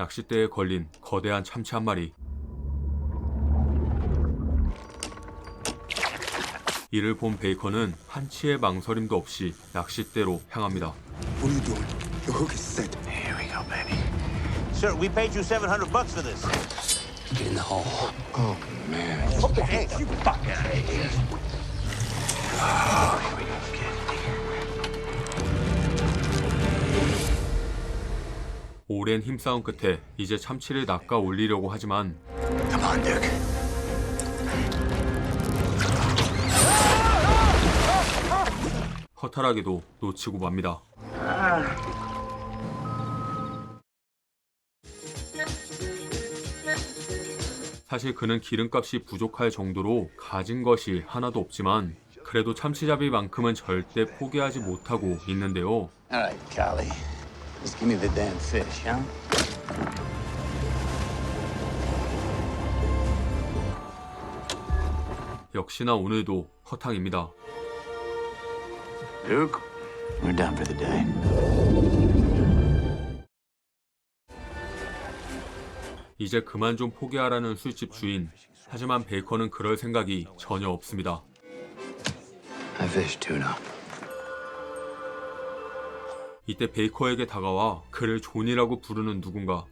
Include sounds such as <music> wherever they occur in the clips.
낚싯대에 걸린 거대한 참치 한 마리. 이를 본 베이커는 한치의 망설임도 없이 낚싯대로 향합니다. What are you doing? The hook is set. Here we go, baby. Sir, we paid you 700 bucks for this. Get in the hole. Oh, man. Hey, you fuck out of here. 오랜 힘싸움 끝에 이제 참치를 낚아 올리려고 하지만. 허탈하게도 놓치고 맙니다. 사실 그는 기름값이 부족할 정도로 가진 것이 하나도 없지만 그래도 참치잡이만큼은 절대 포기하지 못하고 있는데요. Just give me the damn fish, huh? 역시나 오늘도 허탕입니다. Duke, we're done for the day. 이제 그만 좀 포기하라는 술집 주인. 하지만 베이커는 그럴 생각이 전혀 없습니다. I fish tuna. 이때 베이커에게 다가와 그를 존이라고 부르는 누군가.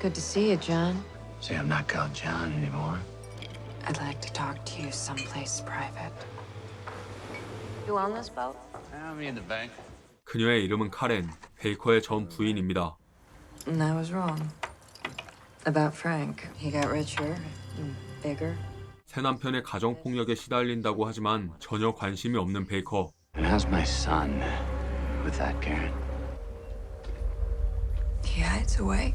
Good to see you, John. Say I'm not called John anymore. I'd like to talk to you someplace private. You on this boat? I'm in the bank. 그녀의 이름은 카렌, 베이커의 전 부인입니다. And I was wrong. About Frank. He got richer and bigger. 새 남편의 가정 폭력에 시달린다고 하지만 전혀 관심이 없는 베이커. And how's my son with that, Karen? He hides away.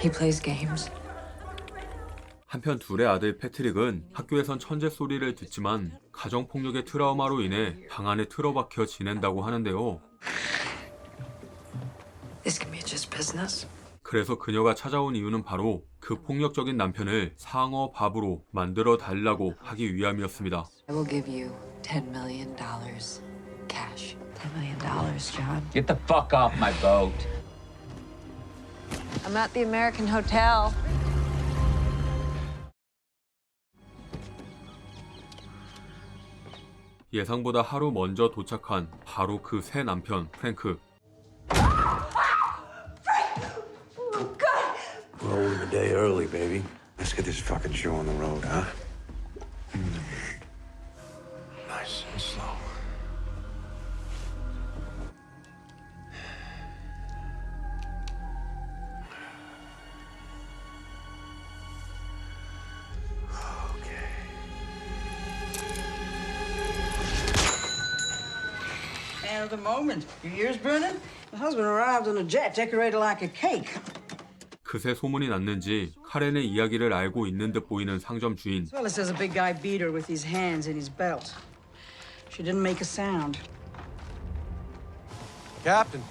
He plays games. 한편 둘의 아들 패트릭은 학교에선 천재 소리를 듣지만 가정 폭력의 트라우마로 인해 방 안에 틀어박혀 지낸다고 하는데요. This can be just business. 그래서 그녀가 찾아온 이유는 바로 그 폭력적인 남편을 상어 밥으로 만들어 달라고 하기 위함이었습니다. I will give you $10 million cash. $10 million, John. Get the fuck off my boat. I'm at the American Hotel. 예상보다 하루 먼저 도착한 바로 그 새 남편 프랭크. Rolling the day early, baby. Let's get this fucking show on the road, huh? of the moment. Your ears burning? The husband arrived on a jet decorated like a cake. 그새 소문이 났는지 카렌의 이야기를 알고 있는 듯 보이는 상점 주인. Well, it says a big guy beat her with his hands in his belt. She didn't make a sound. Captain,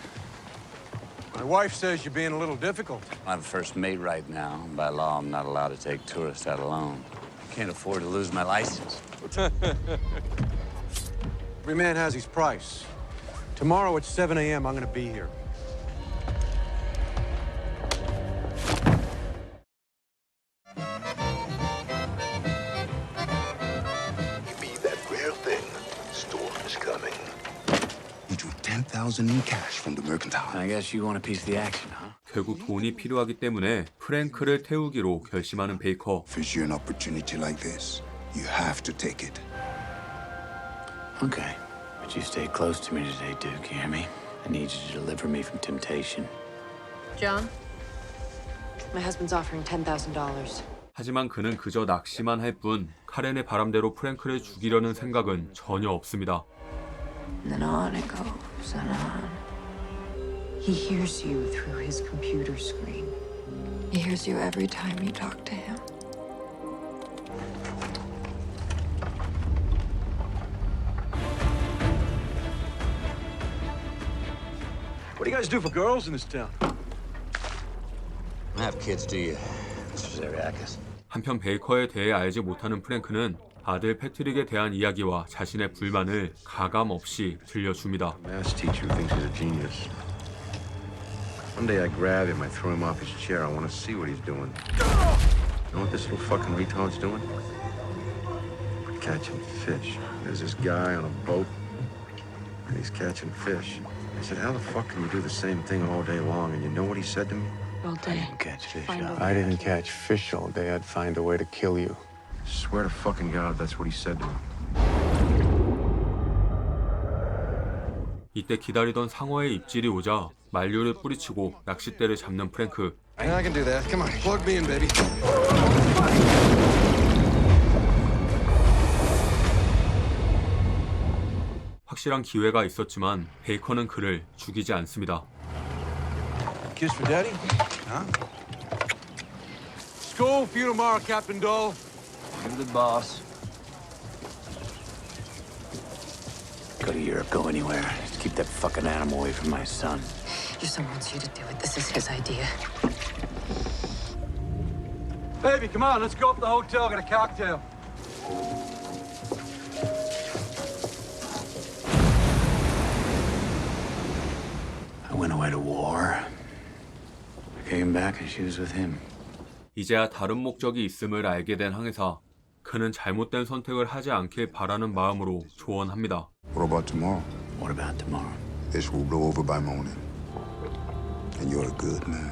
my wife says you're being a little difficult. I'm first mate right now. By law, I'm not allowed to take tourists out alone. Can't afford to lose my license. <laughs> Every man has his price. Tomorrow at 7 a.m., I'm going to be here. Give me that rare thing. Storm is coming. We drew 10,000 in cash from the mercantile. I guess you want a piece of the action, huh? 결국 돈이 필요하기 때문에 프랭크를 태우기로 결심하는 베이커. Fish you an opportunity like this. You have to take it. Okay. But you stay close to me today, Duke. You hear me? I need you to deliver me from temptation. John? My husband's offering $10,000. 하지만 그는 그저 낚시만 할 뿐 카렌의 바람대로 프랭크를 죽이려는 생각은 전혀 없습니다. Then on it goes and on. He hears you through his computer screen. He hears you every time you talk to him. you guys do for girls in this town? Have kids, do you, Mr. Zariakis? 한편 베이커에 대해 알지 못하는 프랭크는 아들 패트릭에 대한 이야기와 자신의 불만을 가감 없이 들려줍니다. Math teacher thinks he's a genius. Someday I grab him, I throw him off his chair. I want to see what he's doing. You know what this little fucking retard's doing? Catching fish. There's this guy on a boat, and he's catching fish. I said, how the fuck can you do the same thing all day long? And you know what he said to me? All I day. didn't catch fish. I didn't catch fish all day. I'd find a way to kill you. Swear to fucking God, that's what he said to me. 이때 기다리던 상어의 입질이 오자 만류를 뿌리치고 낚싯대를 잡는 프랭크. I can do that. Come on, plug me in, baby. 확실한 기회가 있었지만 베이커는 그를 죽이지 않습니다. Kiss for daddy? Huh? School for you tomorrow, Captain Dole. You're the boss. Go to Europe, go anywhere. Just keep that fucking animal away from my son. Your son wants you to do it. This is his idea. Baby, come on, let's go up to the hotel, get a cocktail. Went away to war. I came back and she was with him. 이제야 다른 목적이 있음을 알게 된 항해사. 그는 잘못된 선택을 하지 않길 바라는 마음으로 조언합니다. What about tomorrow? What about tomorrow? This will blow over by morning. And you're a good man.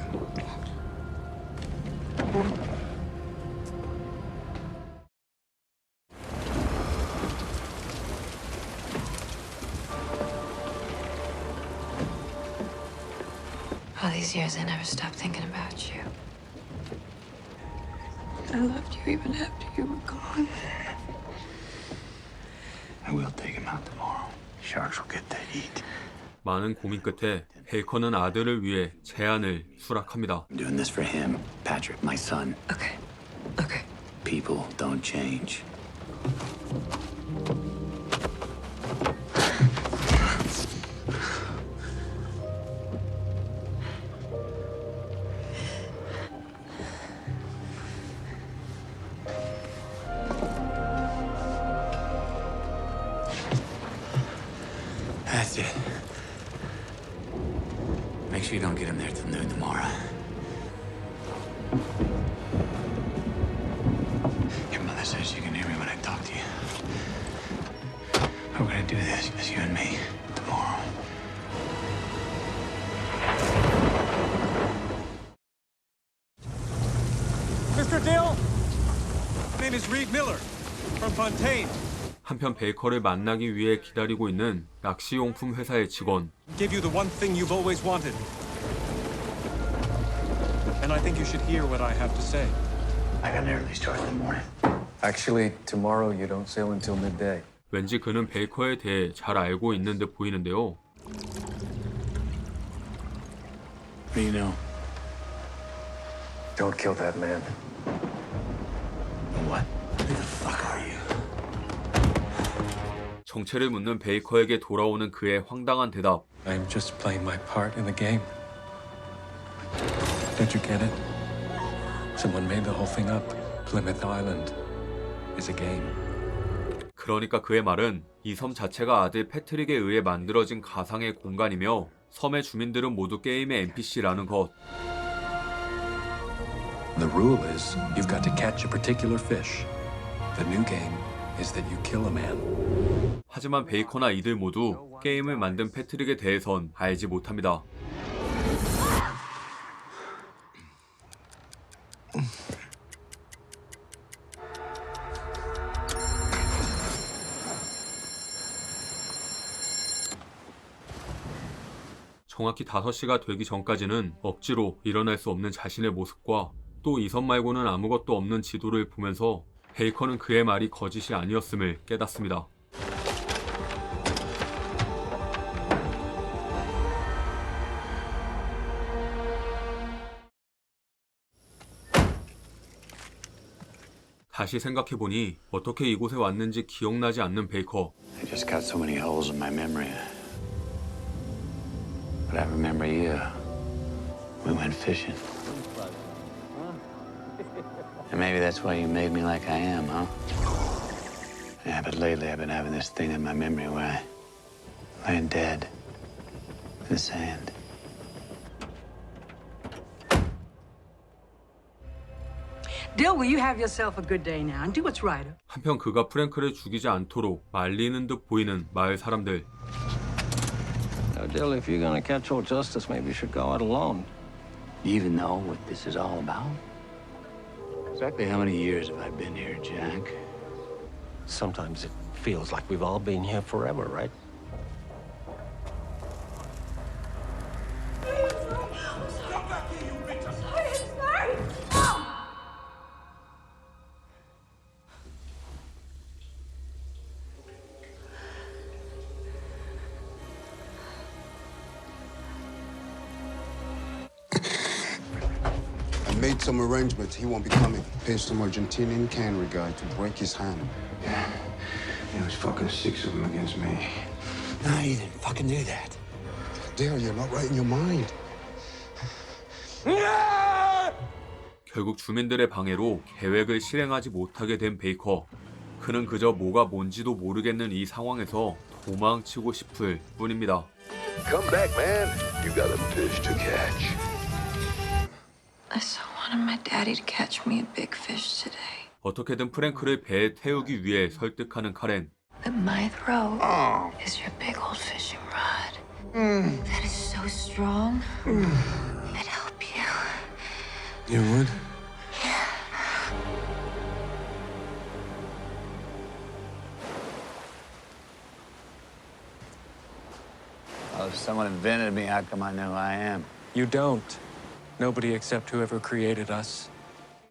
never stopped thinking about you. I loved you even after you were gone. I will take him out tomorrow. Sharks will get that eat. 많은 고민 끝에 베이커는 아들을 위해 제안을 수락합니다. I'm doing this for him, Patrick, my son. Okay. Okay. People don't change. That's it. Make sure you don't get him there till noon tomorrow. Your mother says she can hear me when I talk to you. We're gonna do this, just you and me, tomorrow. Mr. Dill? My name is Reed Miller from Fontaine. 한편 베이커를 만나기 위해 기다리고 있는 낚시용품 회사의 직원. give you the one thing you've always wanted. And I think you should hear what I have to say. I got an early start in the morning. Actually, tomorrow you don't sail until midday. 왠지 그는 베이커에 대해 잘 알고 있는 듯 보이는데요. What do you know? Don't kill that man. What? 정체를 묻는 베이커에게 돌아오는 그의 황당한 대답. I'm just playing my part in the game. Don't you get it? Someone made the whole thing up. Plymouth Island is a game. 그러니까 그의 말은 이 섬 자체가 아들 패트릭에 의해 만들어진 가상의 공간이며 섬의 주민들은 모두 게임의 NPC라는 것. The rule is you've got to catch a particular fish. The new game 하지만 베이커나 이들 모두 게임을 만든 패트릭에 대해선 알지 못합니다. 정확히 5시가 되기 전까지는 억지로 일어날 수 없는 자신의 모습과 또이섬 말고는 아무것도 없는 지도를 보면서 베이커는 그의 말이 거짓이 아니었음을 깨닫습니다. 다시 생각해보니 어떻게 이곳에 왔는지 기억나지 않는 베이커. But I remember you. We went fishing. And maybe that's why you made me like I am, huh? Yeah, but lately I've been having this thing in my memory where I laying dead in the sand. Dill, will you have yourself a good day now and do what's right. 한편 그가 프랭크를 죽이지 않도록 말리는 듯 보이는 마을 사람들. Now, Dill, if you're gonna catch all justice, maybe you should go out alone. Even though what this is all about? Exactly how many years have I been here, Jack? Sometimes it feels like we've all been here forever, right? I made some arrangements. He won't be coming. Paid some Argentinian cannery guy to break his hand. Yeah, there's fucking six of them against me. No, you didn't fucking do that. Dale, you're not right in your mind. 결국 주민들의 방해로 계획을 실행하지 못하게 된 베이커. 그는 그저 뭐가 뭔지도 모르겠는 이 상황에서 도망치고 싶을 뿐입니다. Come back, man. You got a fish to catch. I so wanted my daddy to catch me a big fish today. 어떻게든 프랭크를 배에 태우기 위해 설득하는 카렌. But my throat is your big old fishing rod. That is so strong. I'd help you. You would? Well, if someone invented me, how come I know who I am? You don't. Nobody except whoever created us.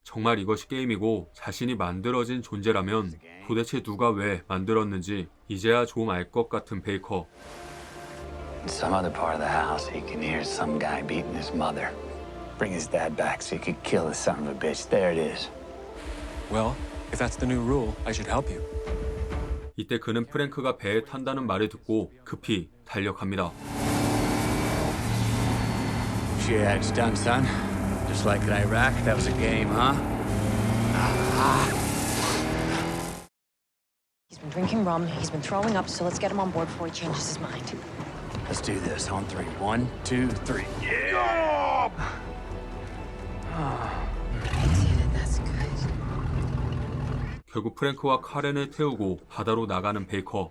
정말 이것이 게임이고 자신이 만들어진 존재라면 도대체 누가 왜 만들었는지 이제야 좀 알 것 같은 베이커. In some other part of the house, he can hear some guy beating his mother. Bring his dad back so he could kill the son of a bitch. There it is. Well, if that's the new rule, I should help you. 이때 그는 프랭크가 배에 탄다는 말을 듣고 급히 달려갑니다. Sure, that's done, son. Just like in Iraq, that was a game, huh? He's been drinking rum, he's been throwing up, so let's get him on board before he changes his mind. Let's do this on three. One, two, three. That's good. 결국 프랭크와 카렌을 태우고 바다로 나가는 베이커.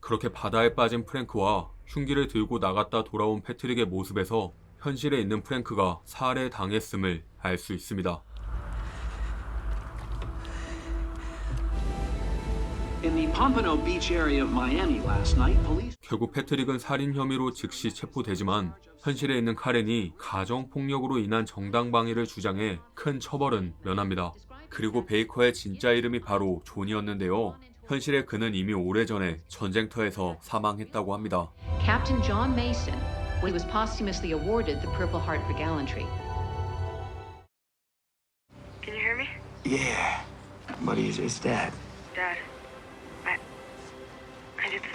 그렇게 바다에 빠진 프랭크와 흉기를 들고 나갔다 돌아온 패트릭의 모습에서 현실에 있는 프랭크가 살해 당했음을 알 수 있습니다. In the Pompano Beach area of Miami last night, police 결국 패트릭은 살인 혐의로 즉시 체포되지만 현실에 있는 카렌이 가정폭력으로 인한 정당방위를 주장해 큰 처벌은 면합니다. 그리고 베이커의 진짜 이름이 바로 존이었는데요. 현실에 그는 이미 오래전에 전쟁터에서 사망했다고 합니다. Captain John Mason, he was posthumously awarded the Purple Heart for gallantry. Can you hear me? Yeah. But he's his dad. Dad, I. I did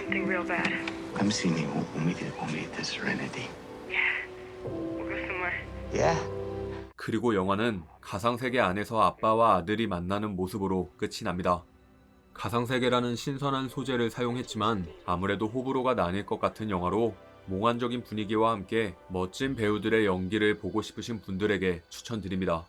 something real bad. Come see me when when we get, when we get to Serenity. Yeah. We'll go somewhere. Yeah? 그리고 영화는 가상세계 안에서 아빠와 아들이 만나는 모습으로 끝이 납니다. 가상세계라는 신선한 소재를 사용했지만 아무래도 호불호가 나뉠 것 같은 영화로 몽환적인 분위기와 함께 멋진 배우들의 연기를 보고 싶으신 분들에게 추천드립니다.